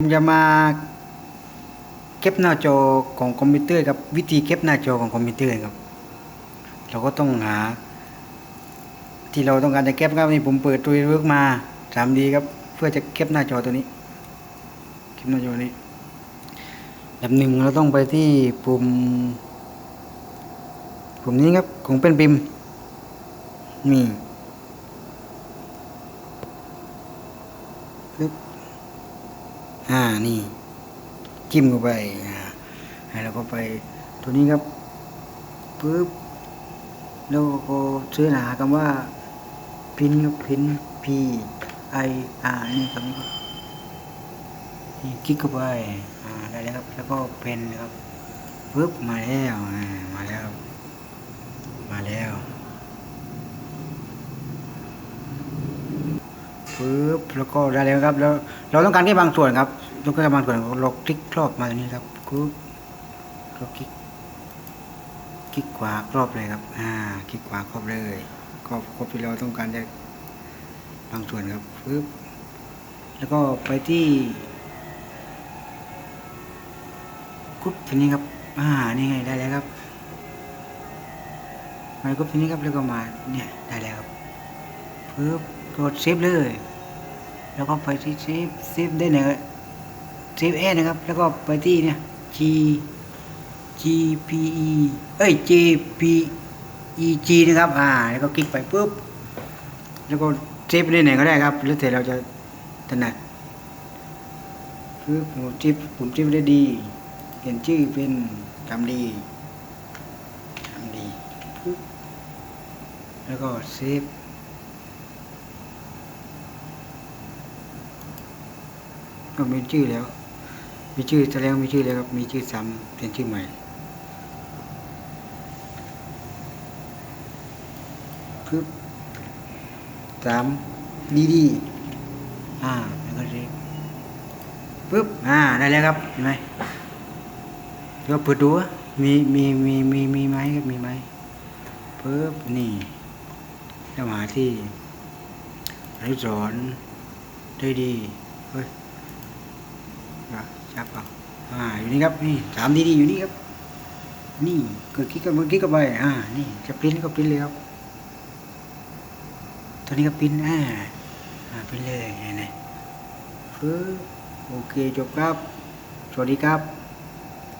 ผมจะมาเก็บหน้าจอของคอมพิวเตอร์ครับวิธีเก็บหน้าจอของคอมพิวเตอร์ครับ เราก็ต้องหา ที่เราต้องการจะเก็บครับนี่ผมเปิดตัวเวิร์กมา 3D ครับ เพื่อจะเก็บหน้าจอตัวนี้เก็บหน้าจอนี้อันดับหนึ่งเราต้องไปที่ปุ่มปุ่มนี้ครับของเป็นพิมนี่ปึ๊บ อ่านี่จิ้มเข้าไปอ่าแล้วก็ไปตัวนี้ครับปึ๊บแล้วก็เสิร์ชหาคำว่าพินครับพิน P I R นี่ครับนี่ครับนี่คลิกเข้าไปอ่าได้แล้วครับ แล้วก็เพนนครับปึ๊บมาแล้วมาแล้ว มาแล้ว ปึ๊บแล้วก็ได้แล้วครับ แล้วเราต้องการแค่บางส่วนครับต้องการบางส่วนเราคลิกครอบมาตรงนี้ครับปึ๊บเราคลิกคลิกขวาครอบเลยครับ อ่า คลิกขวาครอบเลยครอบครอบที่เราต้องการจะบางส่วนครับปึ๊บแล้วก็ไปที่กรุ๊ปทีนี้ครับ อ่า นี่ไงได้แล้วครับมากรุ๊ปทีนี้ครับแล้วก็มาเนี่ยได้แล้วครับปึ๊บ กดเซฟเลย แล้วก็ไปที่เซฟเซฟได้ไหนเซฟเอนะครับ แล้วก็ไปที่เนี่ย G G P E เอ้ย J P E G นะครับ อ่า แล้วก็คลิกไปปุ๊บ แล้วก็เซฟได้ไหนก็ได้ครับ แล้วแต่เราจะถนัดปึ๊บผมจิบผมจิบได้ดีเปลี่ยนชื่อเป็นทำดีทำดีปึ๊บแล้วก็เซฟ ก็มีชื่อแล้ว มีชื่อแสดงมีชื่อแล้วครับมีชื่อซ้ำเป็นชื่อใหม่ปึ๊บสามดีดีอ่าแล้วก็เรียกปึ๊บอ่าได้แล้วครับเห็นไหมก็เปิดดูว่ามีมีมีมีมีไหมครับมีไหมปึ๊บนี่จะหาที่ไรสอนได้ดีเฮ้ย นะชับเอาอ่าอยู่นี่ครับนี่สามดีดีอยู่นี่ครับ นี่กดคลิกกันมันคลิกเข้าไปอ่านี่จะปริ้นก็ปริ้นเลยครับตัวนี้ก็ปริ้นอ่าอ่าปริ้นเลยเห็นไหมปึ๊บโอเคจบครับสวัสดีครับ